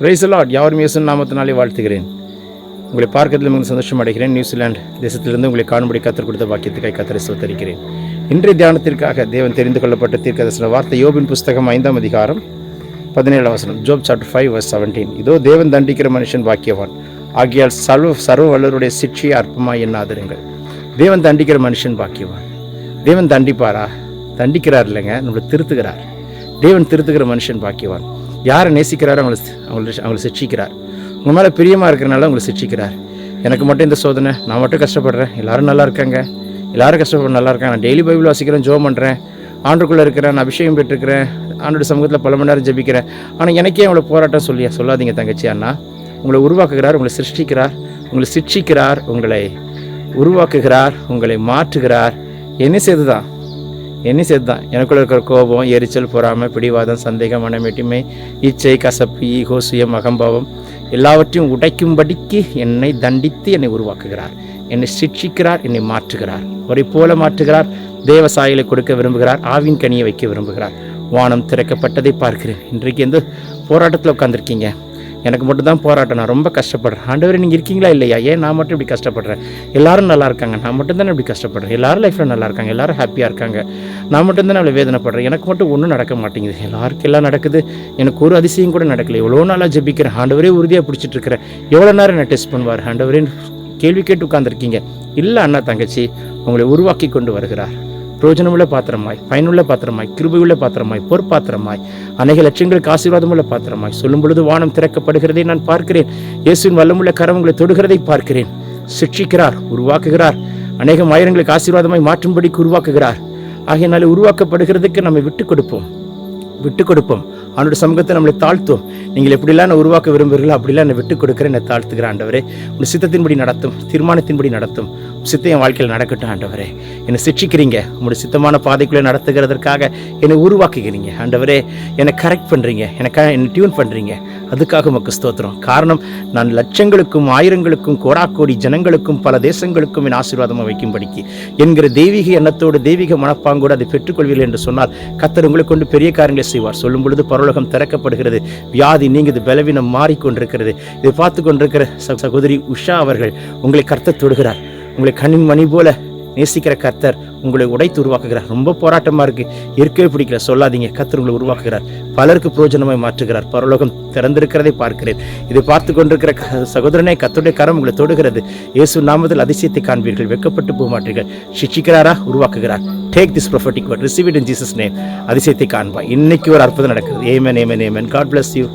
Price allot யாரும் இயேசு நாமத்தினாலே வாழ்த்துகிறேன். உங்களை பார்க்கறதுல மிகவும் சந்தோஷம் அடைகிறேன். நியூசிலாந்து தேசத்திலிருந்து உங்களை காணும்படி கத்தர் கொடுத்த பாக்கியத்துக்காய் கத்தரை சோத்தரிக்கிறேன் இன்றைய தியானத்திற்காக தேவன் தெரிந்து கொள்ளப்பட்ட தீர்க்கதர்சன வார்த்தை யோபின் புஸ்தகம் ஐந்தாம் அதிகாரம் பதினேழு வசனம் Job chapter five verse seventeen இதோ தேவன் தண்டிக்கிற மனுஷன் பாக்கியவான். ஆகியால் சர்வ சர்வ வல்லருடைய சிற்சியை அற்பமாக எண்ணாதிருங்கள். தேவன் தண்டிக்கிற மனுஷன் பாக்கியவான். தேவன் தண்டிப்பாரா? தண்டிக்கிறார் இல்லைங்க நம்மளை திருத்துகிறார். தேவன் திருத்துகிற மனுஷன் பாக்கியவான். யாரை நேசிக்கிறாரோ அவங்களை அவங்களை அவங்களை சிக்ஷிக்கிறார் உங்கள் மேலே பிரியமாக இருக்கிறனால உங்களை சிக்ஷிக்கிறார் எனக்கு மட்டும் இந்த சோதனை. நான் மட்டும் கஷ்டப்படுறேன். எல்லாரும் நல்லா இருக்காங்க. எல்லாரும் கஷ்டப்பட நல்லா இருக்காங்க. நான் டெய்லி பைபிள் வாசிக்கிறேன் ஜோ பண்ணுறேன் ஆண்டுக்குள்ளே இருக்கிறேன் நான் அபிஷேகம் பெற்றிருக்கிறேன் ஆண்டோட சமூகத்தில் பல மணி நேரம் ஜெபிக்கிறேன். ஆனால் எனக்கே அவங்கள போராட்டம் சொல்லியா சொல்லாதீங்க தங்கச்சி அண்ணா. உங்களை உருவாக்குகிறார் உங்களை சிருஷ்டிக்கிறார். உங்களை சிக்ஷிக்கிறார் உங்களை உருவாக்குகிறார் உங்களை மாற்றுகிறார். என்ன செய்து தான் என்ன செய்து தான் எனக்குள்ள இருக்கிற கோபம் எரிச்சல் பொறாமை பிடிவாதம் சந்தேகம் மனமெட்டிமை இச்சை கசப்பு ஈகோ சுயம் அகம்பாவம் எல்லாவற்றையும் உடைக்கும்படிக்கு என்னை தண்டித்து என்னை உருவாக்குகிறார். என்னை சிக்ஷிக்கிறார் என்னை மாற்றுகிறார். அவரை போல மாற்றுகிறார் தேவ சாயலை கொடுக்க விரும்புகிறார் ஆவின் கனியை வைக்க விரும்புகிறார். வானம் திறக்கப்பட்டதை பார்க்கிறேன். இன்றைக்கு எந்த போராட்டத்தில் உட்காந்துருக்கீங்க எனக்கு மட்டும் தான் போராட்டம். நான் ரொம்ப கஷ்டப்படுறேன். ஆண்டவர் நீங்கள் இருக்கீங்களா இல்லையா? ஏன் நான் மட்டும் இப்படி கஷ்டப்படுறேன்? எல்லாரும் நல்லா இருக்காங்க. நான் மட்டும் தானே இப்படி கஷ்டப்படுறேன். எல்லாரும் லைஃப்பில் நல்லா இருக்காங்க. எல்லாரும் ஹாப்பியாக இருக்காங்க. நான் மட்டும் தானே அவ்வளோ வேதனைப்படுறேன். எனக்கு மட்டும் ஒன்றும் நடக்க மாட்டேங்குது. எல்லாருக்கும் எல்லாம் நடக்குது. எனக்கு ஒரு அதிசயம் கூட நடக்கல. எவ்வளோ நாளாக ஜபிக்கிறேன். ஆண்டவரே உறுதியாக பிடிச்சிட்டு இருக்கிறேன் எவ்வளோ நேரம் நான் டெஸ்ட் பண்ணுவார்? ஆண்டவரே கேள்வி கேட்டு உட்காந்துருக்கீங்க இல்லை அண்ணா தங்கச்சி உங்களை உருவாக்கி கொண்டு வருகிறார். பிரயோஜனமுள்ள பாத்திரமாய் பயனுள்ள பாத்திரமாய் கிருபையுள்ள பாத்திரமாய் பொற்பாத்திரமாய் அநேக லட்சங்களுக்கு ஆசீர்வாதமுள்ள பாத்திரமாய். சொல்லும் பொழுது வானம் திறக்கப்படுகிறதை நான் பார்க்கிறேன். இயேசுவின் வல்லமுள்ள கரவங்களை தொடுகிறதை பார்க்கிறேன். சிக்ஷிக்கிறார் உருவாக்குகிறார். அநேகம் ஆயிரங்களுக்கு ஆசீர்வாதமாய் மாற்றும்படிக்கு உருவாக்குகிறார். ஆகையினால் உருவாக்கப்படுகிறதுக்கு நம்ம விட்டு கொடுப்போம். விட்டு கொடுப்போம். அவனோட சமூகத்தை நம்மளை தாழ்த்தும். நீங்கள் எப்படிலாம் நான் உருவாக்க விரும்புகிறீர்களோ அப்படிலாம் என்னை விட்டு கொடுக்குறேன். என்னை தாழ்த்துகிற ஆண்டவரே உங்கள் சித்தத்தின்படி நடத்தும் தீர்மானத்தின்படி நடத்தும். சித்தம் என் வாழ்க்கையில் நடக்கட்டும் ஆண்டவரே. என்னை சிக்ஷிக்கிறீங்க உங்களுடைய சித்தமான பாதைக்குள்ளே நடத்துகிறதற்காக என்னை உருவாக்குகிறீங்க. ஆண்டவரே என்னை கரெக்ட் பண்ணுறீங்க எனக்காக என்னை டியூன் பண்ணுறீங்க அதுக்காக உமக்கு ஸ்தோத்திரம். காரணம் நான் லட்சங்களுக்கும் ஆயிரங்களுக்கும் கோடாக்கோடி ஜனங்களுக்கும் பல தேசங்களுக்கும் என் ஆசீர்வாதமாக வைக்கும்படிக்கு. என்கிற தெய்வீக எண்ணத்தோடு தெய்வீக மனப்பாங்கோடு அதை பெற்றுக்கொள்வீர்கள் என்று சொன்னால் கத்தர் உங்களை கொண்டு பெரிய காரியங்களை செய்வார். சொல்லும் பொழுது பரலோகம் திறக்கப்படுகிறது. வியாதி நீங்குது பலவீனம் மாறிக்கொண்டிருக்கிறது. இதை பார்த்து கொண்டிருக்கிற சகோதரி உஷா அவர்கள் உங்களை கர்த்த தொடுகிறார். உங்களை கண்ணின் மணி போல நேசிக்கிற கர்த்தர் உங்களை உடைத்து உருவாக்குகிறார். ரொம்ப போராட்டமாக இருக்கு. இருக்கவே பிடிக்கல. சொல்லாதீங்க. கர்த்தர் உங்களை உருவாக்குகிறார். பலருக்கு பிரயோஜனமாய் மாற்றுகிறார். பரலோகம் திறந்திருக்கிறதை பார்க்கிறேன். இதை பார்த்து கொண்டிருக்கிற க- சகோதரனே கர்த்தருடைய கரம் உங்களை தொடுகிறது. இயேசு நாமத்தில் அதிசயத்தை காண்பீர்கள். வெட்கப்பட்டு போக மாட்டீர்கள் சிக்ஷிக்கிறாரா? உருவாக்குகிறார். Take this prophetic word receive it in Jesus name அதிசயத்தை காண்பா இன்னைக்கு ஒரு அற்புதம் நடக்குது amen amen amen God bless you